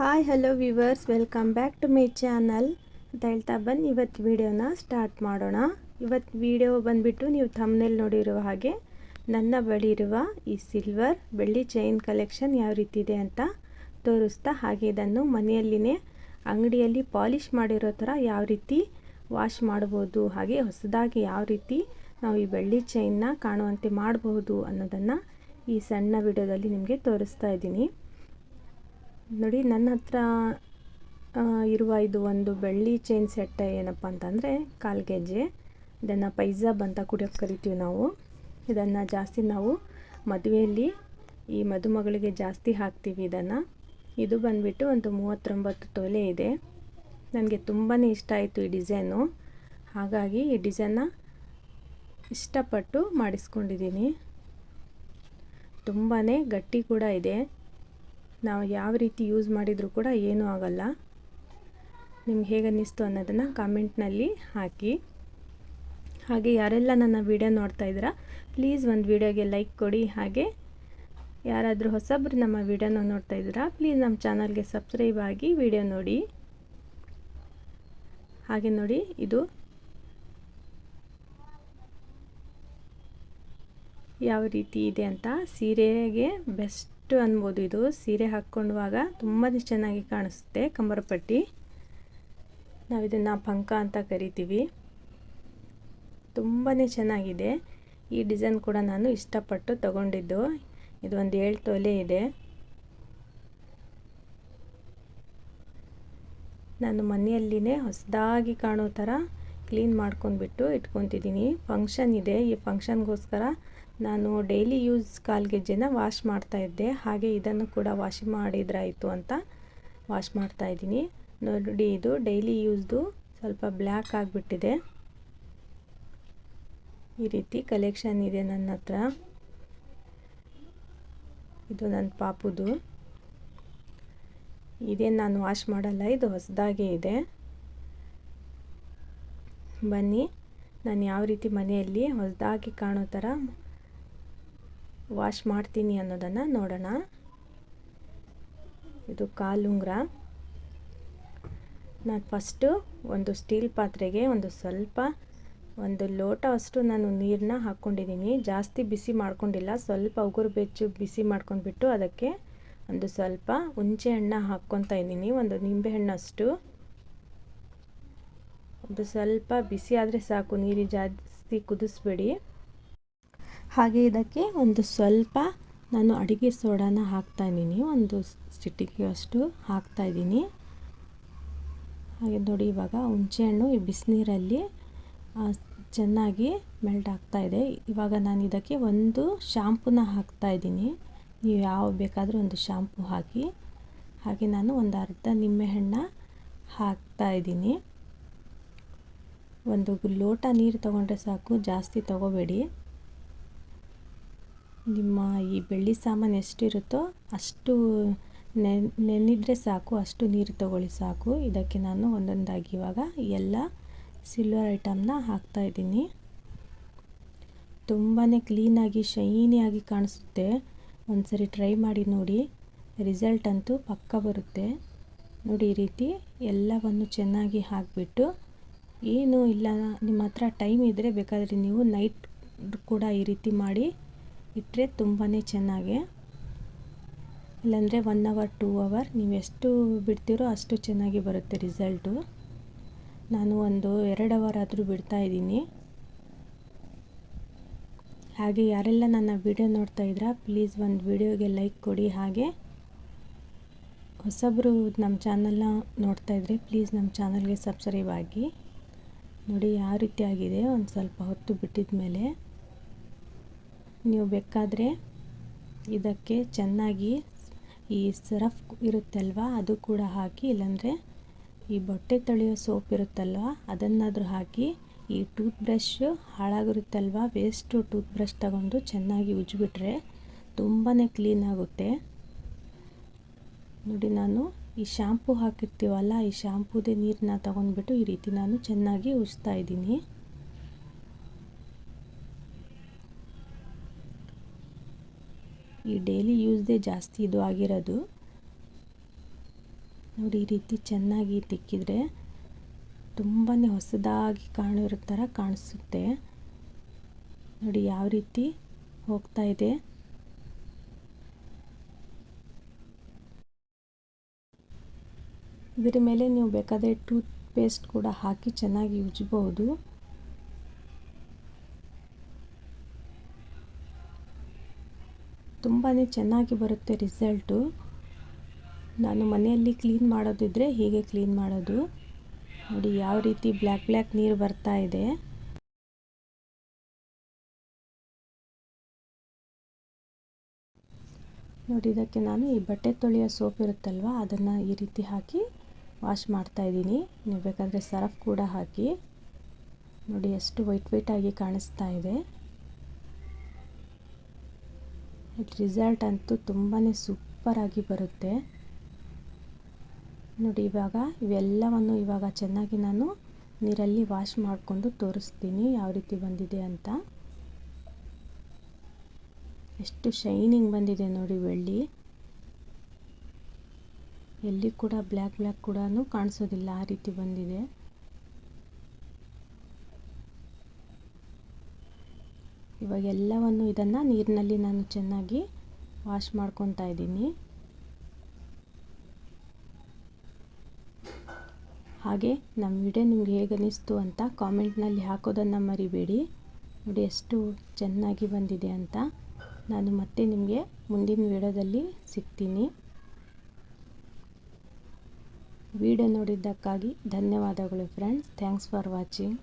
Hi hello viewers welcome back to my channel ಅಂತ ಹೇಳ್ತಾ ಬನ್ನಿ ಇವತ್ತು ವಿಡಿಯೋನ ಸ್ಟಾರ್ಟ್ ಮಾಡೋಣ. ಇವತ್ತು ವಿಡಿಯೋ ಬಂದುಬಿಟ್ಟು ನೀವು ಥಮ್ನಲ್ಲಿ ನೋಡಿರುವ ಹಾಗೆ ನನ್ನ ಬಳಿ ಇರುವ ಈ ಸಿಲ್ವರ್ ಬೆಳ್ಳಿ ಚೈನ್ ಕಲೆಕ್ಷನ್ ಯಾವ ರೀತಿ ಇದೆ ಅಂತ ತೋರಿಸ್ತಾ ಹಾಗೆ ಇದನ್ನು ಮನೆಯಲ್ಲಿನೇ ಅಂಗಡಿಯಲ್ಲಿ ಪಾಲಿಷ್ ಮಾಡಿರೋ ಥರ ಯಾವ ರೀತಿ ವಾಶ್ ಮಾಡ್ಬೋದು ಹಾಗೆ ಹೊಸದಾಗಿ ಯಾವ ರೀತಿ ನಾವು ಈ ಬೆಳ್ಳಿ ಚೈನ್ನ ಕಾಣುವಂತೆ ಮಾಡಬಹುದು ಅನ್ನೋದನ್ನು ಈ ಸಣ್ಣ ವಿಡಿಯೋದಲ್ಲಿ ನಿಮಗೆ ತೋರಿಸ್ತಾ ಇದ್ದೀನಿ. ನೋಡಿ, ನನ್ನ ಹತ್ರ ಇರುವ ಇದು ಒಂದು ಬೆಳ್ಳಿ ಚೈನ್ ಸೆಟ್ ಏನಪ್ಪ ಅಂತಂದರೆ ಕಾಲು ಗೆಜ್ಜೆ. ಇದನ್ನು ಪೈಜಾಬ್ ಅಂತ ಕುಡಿಯೋಕೆ ಕರಿತೀವಿ ನಾವು. ಇದನ್ನು ಜಾಸ್ತಿ ನಾವು ಮದುವೆಯಲ್ಲಿ ಈ ಮದುಮಗಳಿಗೆ ಜಾಸ್ತಿ ಹಾಕ್ತೀವಿ ಇದನ್ನು. ಇದು ಬಂದುಬಿಟ್ಟು ಒಂದು ಮೂವತ್ತೊಂಬತ್ತು ತೊಲೆ ಇದೆ. ನನಗೆ ತುಂಬಾ ಇಷ್ಟ ಆಯಿತು ಈ ಡಿಸೈನು. ಹಾಗಾಗಿ ಈ ಡಿಸೈನ್ನ ಇಷ್ಟಪಟ್ಟು ಮಾಡಿಸ್ಕೊಂಡಿದ್ದೀನಿ. ತುಂಬಾ ಗಟ್ಟಿ ಕೂಡ ಇದೆ. ನಾವು ಯಾವ ರೀತಿ ಯೂಸ್ ಮಾಡಿದರೂ ಕೂಡ ಏನೂ ಆಗೋಲ್ಲ. ನಿಮ್ಗೆ ಹೇಗೆ ಅನ್ನಿಸ್ತು ಅನ್ನೋದನ್ನು ಕಾಮೆಂಟ್ನಲ್ಲಿ ಹಾಕಿ. ಹಾಗೆ ಯಾರೆಲ್ಲ ನನ್ನ ವಿಡಿಯೋ ನೋಡ್ತಾ ಇದ್ದೀರಾ ಪ್ಲೀಸ್ ಒಂದು ವಿಡಿಯೋಗೆ ಲೈಕ್ ಕೊಡಿ. ಹಾಗೆ ಯಾರಾದರೂ ಹೊಸಬ್ರು ನಮ್ಮ ವಿಡಿಯೋನ ನೋಡ್ತಾ ಇದ್ದೀರಾ ಪ್ಲೀಸ್ ನಮ್ಮ ಚಾನಲ್ಗೆ ಸಬ್ಸ್ಕ್ರೈಬ್ ಆಗಿ ವಿಡಿಯೋ ನೋಡಿ. ಹಾಗೆ ನೋಡಿ, ಇದು ಯಾವ ರೀತಿ ಇದೆ ಅಂತ ಸೀರೆಗೆ ಬೆಸ್ಟ್ ಅನ್ಬೋದು ಇದು. ಸೀರೆ ಹಾಕ್ಕೊಳ್ಳುವಾಗ ತುಂಬಾ ಚೆನ್ನಾಗಿ ಕಾಣಿಸುತ್ತೆ ಕಂಬರಪಟ್ಟಿ. ನಾವು ಇದನ್ನು ಪಂಕ ಅಂತ ಕರಿತೀವಿ. ತುಂಬಾ ಚೆನ್ನಾಗಿದೆ. ಈ ಡಿಸೈನ್ ಕೂಡ ನಾನು ಇಷ್ಟಪಟ್ಟು ತಗೊಂಡಿದ್ದು. ಇದು ಒಂದು ಏಳು ತೊಲೆ ಇದೆ. ನಾನು ಮನೆಯಲ್ಲಿನೇ ಹೊಸದಾಗಿ ಕಾಣೋ ಥರ ಕ್ಲೀನ್ ಮಾಡ್ಕೊಂಡ್ಬಿಟ್ಟು ಇಟ್ಕೊತಿದ್ದೀನಿ. ಫಂಕ್ಷನ್ ಇದೆ. ಈ ಫಂಕ್ಷನ್ಗೋಸ್ಕರ ನಾನು ಡೈಲಿ ಯೂಸ್ ಕಾಲ್ಗೆಜ್ಜೆನ ವಾಶ್ ಮಾಡ್ತಾಯಿದ್ದೆ ಹಾಗೆ ಇದನ್ನು ಕೂಡ ವಾಶ್ ಮಾಡಿದ್ರಾಯಿತು ಅಂತ ವಾಶ್ ಮಾಡ್ತಾಯಿದ್ದೀನಿ ನೋಡಿ, ಇದು ಡೈಲಿ ಯೂಸ್ದು ಸ್ವಲ್ಪ ಬ್ಲ್ಯಾಕ್ ಆಗಿಬಿಟ್ಟಿದೆ. ಈ ರೀತಿ ಕಲೆಕ್ಷನ್ ಇದೆ ನನ್ನ ಹತ್ರ. ಇದು ನನ್ನ ಪಾಪುದು. ಇದೇನು ನಾನು ವಾಶ್ ಮಾಡಲ್ಲ, ಇದು ಹೊಸದಾಗೇ ಇದೆ. ಬನ್ನಿ, ನಾನು ಯಾವ ರೀತಿ ಮನೆಯಲ್ಲಿ ಹೊಸದಾಗಿ ಕಾಣೋ ಥರ ವಾಶ್ ಮಾಡ್ತೀನಿ ಅನ್ನೋದನ್ನು ನೋಡೋಣ. ಇದು ಕಾಲುಂಗ್ರ ನಾನು ಫಸ್ಟು ಒಂದು ಸ್ಟೀಲ್ ಪಾತ್ರೆಗೆ ಒಂದು ಸ್ವಲ್ಪ ಒಂದು ಲೋಟ ಅಷ್ಟು ನಾನು ನೀರನ್ನ ಹಾಕ್ಕೊಂಡಿದ್ದೀನಿ ಜಾಸ್ತಿ ಬಿಸಿ ಮಾಡ್ಕೊಂಡಿಲ್ಲ. ಸ್ವಲ್ಪ ಉಗುರು ಬೆಚ್ಚು ಬಿಸಿ ಮಾಡ್ಕೊಂಡ್ಬಿಟ್ಟು ಅದಕ್ಕೆ ಒಂದು ಸ್ವಲ್ಪ ಹುಂಚೆ ಹಣ್ಣ ಹಾಕ್ಕೊತಾ ಇದ್ದೀನಿ. ಒಂದು ನಿಂಬೆಹಣ್ಣಷ್ಟು ಒಂದು ಸ್ವಲ್ಪ ಬಿಸಿ ಆದರೆ ಸಾಕು. ನೀರು ಜಾಸ್ತಿ ಕುದಿಸ್ಬೇಡಿ. ಹಾಗೆ ಇದಕ್ಕೆ ಒಂದು ಸ್ವಲ್ಪ ನಾನು ಅಡುಗೆ ಸೋಡಾನ ಹಾಕ್ತಾಯಿದ್ದೀನಿ ಒಂದು ಚಿಟಿಕೆಯಷ್ಟು ಹಾಕ್ತಾಯಿದ್ದೀನಿ ಹಾಗೆ ನೋಡಿ ಇವಾಗ ಹುಣಸೆಹಣ್ಣು ಈ ಬಿಸಿನೀರಲ್ಲಿ ಚೆನ್ನಾಗಿ ಮೆಲ್ಟ್ ಆಗ್ತಾಯಿದೆ ಇವಾಗ ನಾನು ಇದಕ್ಕೆ ಒಂದು ಶಾಂಪೂನ ಹಾಕ್ತಾಯಿದ್ದೀನಿ ನೀವು ಯಾವ ಬೇಕಾದರೂ ಒಂದು ಶಾಂಪೂ ಹಾಕಿ. ಹಾಗೆ ನಾನು ಒಂದು ಅರ್ಧ ನಿಂಬೆಹಣ್ಣು ಹಾಕ್ತಾಯಿದ್ದೀನಿ ಒಂದು ಲೋಟ ನೀರು ತೊಗೊಂಡ್ರೆ ಸಾಕು, ಜಾಸ್ತಿ ತೊಗೋಬೇಡಿ. ನಿಮ್ಮ ಈ ಬೆಳ್ಳಿ ಸಾಮಾನು ಎಷ್ಟಿರುತ್ತೋ ಅಷ್ಟು ನೆನೆದ್ರೆ ಸಾಕು, ಅಷ್ಟು ನೀರು ತಗೊಳ್ಳಿ ಸಾಕು. ಇದಕ್ಕೆ ನಾನು ಒಂದೊಂದಾಗಿ ಇವಾಗ ಎಲ್ಲ ಸಿಲ್ವರ್ ಐಟಮ್ನ ಹಾಕ್ತಾಯಿದ್ದೀನಿ ತುಂಬಾ ಕ್ಲೀನಾಗಿ ಶೈನಿಯಾಗಿ ಕಾಣಿಸುತ್ತೆ. ಒಂದ್ಸರಿ ಟ್ರೈ ಮಾಡಿ ನೋಡಿ. ರಿಸಲ್ಟ್ ಅಂತೂ ಪಕ್ಕ ಬರುತ್ತೆ. ನೋಡಿ ಈ ರೀತಿ ಎಲ್ಲವನ್ನು ಚೆನ್ನಾಗಿ ಹಾಕಿಬಿಟ್ಟು. ಏನು ಇಲ್ಲ, ನಿಮ್ಮ ಹತ್ರ ಟೈಮ್ ಇದ್ದರೆ ಬೇಕಾದರೆ ನೀವು ನೈಟ್ ಕೂಡ ಈ ರೀತಿ ಮಾಡಿ ಇಟ್ಟರೆ ತುಂಬಾ ಚೆನ್ನಾಗಿ. ಇಲ್ಲಾಂದರೆ ಒನ್ ಅವರ್ ಟೂ ಅವರ್ ನೀವು ಎಷ್ಟು ಬಿಡ್ತೀರೋ ಅಷ್ಟು ಚೆನ್ನಾಗಿ ಬರುತ್ತೆ ರಿಸಲ್ಟು ನಾನು ಒಂದು ಎರಡು ಅವರ್ ಆದರೂ ಬಿಡ್ತಾಯಿದ್ದೀನಿ ಹಾಗೆ ಯಾರೆಲ್ಲ ನನ್ನ ವಿಡಿಯೋ ನೋಡ್ತಾ ಇದ್ದೀರಾ ಪ್ಲೀಸ್ ಒಂದು ವಿಡಿಯೋಗೆ ಲೈಕ್ ಕೊಡಿ. ಹಾಗೆ ಹೊಸಬ್ರು ನಮ್ಮ ಚಾನಲ್ನ ನೋಡ್ತಾ ಇದ್ದರೆ ಪ್ಲೀಸ್ ನಮ್ಮ ಚಾನಲ್ಗೆ ಸಬ್ಸ್ಕ್ರೈಬ್ ಆಗಿ. ನೋಡಿ ಯಾವ ರೀತಿ ಆಗಿದೆ. ಒಂದು ಸ್ವಲ್ಪ ಹೊತ್ತು ಬಿಟ್ಟಿದ ಮೇಲೆ ನೀವು ಬೇಕಾದರೆ ಇದಕ್ಕೆ ಚೆನ್ನಾಗಿ ಈ ಸರಫ್ ಇರುತ್ತಲ್ವ, ಅದು ಕೂಡ ಹಾಕಿ, ಇಲ್ಲಾಂದರೆ ಈ ಬಟ್ಟೆ ತೊಳೆಯೋ ಸೋಪ್ ಇರುತ್ತಲ್ವ, ಅದನ್ನಾದರೂ ಹಾಕಿ ಈ ಟೂತ್ ಬ್ರಷ್ ಹಾಳಾಗಿರುತ್ತಲ್ವ ವೇಸ್ಟು ಟೂತ್ ಬ್ರಷ್ ತಗೊಂಡು ಚೆನ್ನಾಗಿ ಉಜ್ಜಿಬಿಟ್ರೆ ತುಂಬಾ ಕ್ಲೀನ್ ಆಗುತ್ತೆ. ನೋಡಿ, ನಾನು ಈ ಶ್ಯಾಂಪು ಹಾಕಿರ್ತೀವಲ್ಲ, ಈ ಶ್ಯಾಂಪುದೇ ನೀರನ್ನ ತೊಗೊಂಡ್ಬಿಟ್ಟು ಈ ರೀತಿ ನಾನು ಚೆನ್ನಾಗಿ ಉಜ್ತಾ ಇದ್ದೀನಿ. ಈ ಡೈಲಿ ಯೂಸ್ದೇ ಜಾಸ್ತಿ ಇದು ಆಗಿರೋದು. ನೋಡಿ ಈ ರೀತಿ ಚೆನ್ನಾಗಿ ತಿಕ್ಕಿದರೆ ತುಂಬಾ ಹೊಸದಾಗಿ ಕಾಣಿರೋ ಥರ ಕಾಣಿಸುತ್ತೆ. ನೋಡಿ ಯಾವ ರೀತಿ ಹೋಗ್ತಾ ಇದೆ. ಇದರ ಮೇಲೆ ನೀವು ಬೇಕಾದರೆ ಟೂತ್ ಪೇಸ್ಟ್ ಕೂಡ ಹಾಕಿ ಚೆನ್ನಾಗಿ ಉಜ್ಬೋದು ತುಂಬಾ ಚೆನ್ನಾಗಿ ಬರುತ್ತೆ ರಿಸಲ್ಟು. ನಾನು ಮನೆಯಲ್ಲಿ ಕ್ಲೀನ್ ಮಾಡೋದಿದ್ರೆ ಹೀಗೆ ಕ್ಲೀನ್ ಮಾಡೋದು. ನೋಡಿ ಯಾವ ರೀತಿ ಬ್ಲ್ಯಾಕ್ ಬ್ಲ್ಯಾಕ್ ನೀರು ಬರ್ತಾ ಇದೆ. ನೋಡಿ ಇದಕ್ಕೆ ನಾನು ಈ ಬಟ್ಟೆ ತೊಳೆಯೋ ಸೋಪ್ ಇರುತ್ತಲ್ವ, ಅದನ್ನು ಈ ರೀತಿ ಹಾಕಿ ವಾಶ್ ಮಾಡ್ತಾ ಇದ್ದೀನಿ. ನೀವು ಬೇಕಾದರೆ ಸರ್ಫ್ ಕೂಡ ಹಾಕಿ. ನೋಡಿ ಎಷ್ಟು ವೈಟ್ ವೈಟಾಗಿ ಕಾಣಿಸ್ತಾ ಇದೆ. ರಿಸಲ್ಟ್ ಅಂತೂ ತುಂಬಾ ಸೂಪರಾಗಿ ಬರುತ್ತೆ. ನೋಡಿ ಇವಾಗ ಇವೆಲ್ಲವನ್ನು ಇವಾಗ ಚೆನ್ನಾಗಿ ನಾನು ನೀರಲ್ಲಿ ವಾಶ್ ಮಾಡಿಕೊಂಡು ತೋರಿಸ್ತೀನಿ ಯಾವ ರೀತಿ ಬಂದಿದೆ ಅಂತ. ಎಷ್ಟು ಶೈನಿಂಗ್ ಬಂದಿದೆ ನೋಡಿ ಬೆಳ್ಳಿ. ಎಲ್ಲಿ ಕೂಡ ಬ್ಲ್ಯಾಕ್ ಬ್ಲ್ಯಾಕ್ ಕೂಡ ಕಾಣಿಸೋದಿಲ್ಲ ಆ ರೀತಿ ಬಂದಿದೆ. ಇವಾಗ ಎಲ್ಲವನ್ನು ಇದನ್ನು ನೀರಿನಲ್ಲಿ ನಾನು ಚೆನ್ನಾಗಿ ವಾಶ್ ಮಾಡ್ಕೊತಾ ಇದ್ದೀನಿ. ಹಾಗೆ ನಮ್ಮ ವಿಡಿಯೋ ನಿಮ್ಗೆ ಹೇಗೆ ಅನ್ನಿಸ್ತು ಅಂತ ಕಾಮೆಂಟ್ನಲ್ಲಿ ಹಾಕೋದನ್ನು ಮರಿಬೇಡಿ. ನೋಡಿ ಎಷ್ಟು ಚೆನ್ನಾಗಿ ಬಂದಿದೆ ಅಂತ ನಾನು ಮತ್ತೆ ನಿಮಗೆ ಮುಂದಿನ ವಿಡಿಯೋದಲ್ಲಿ ಸಿಗ್ತೀನಿ. ವಿಡಿಯೋ ನೋಡಿದ್ದಕ್ಕಾಗಿ ಧನ್ಯವಾದಗಳು ಫ್ರೆಂಡ್ಸ್ ಥ್ಯಾಂಕ್ಸ್ ಫಾರ್ ವಾಚಿಂಗ್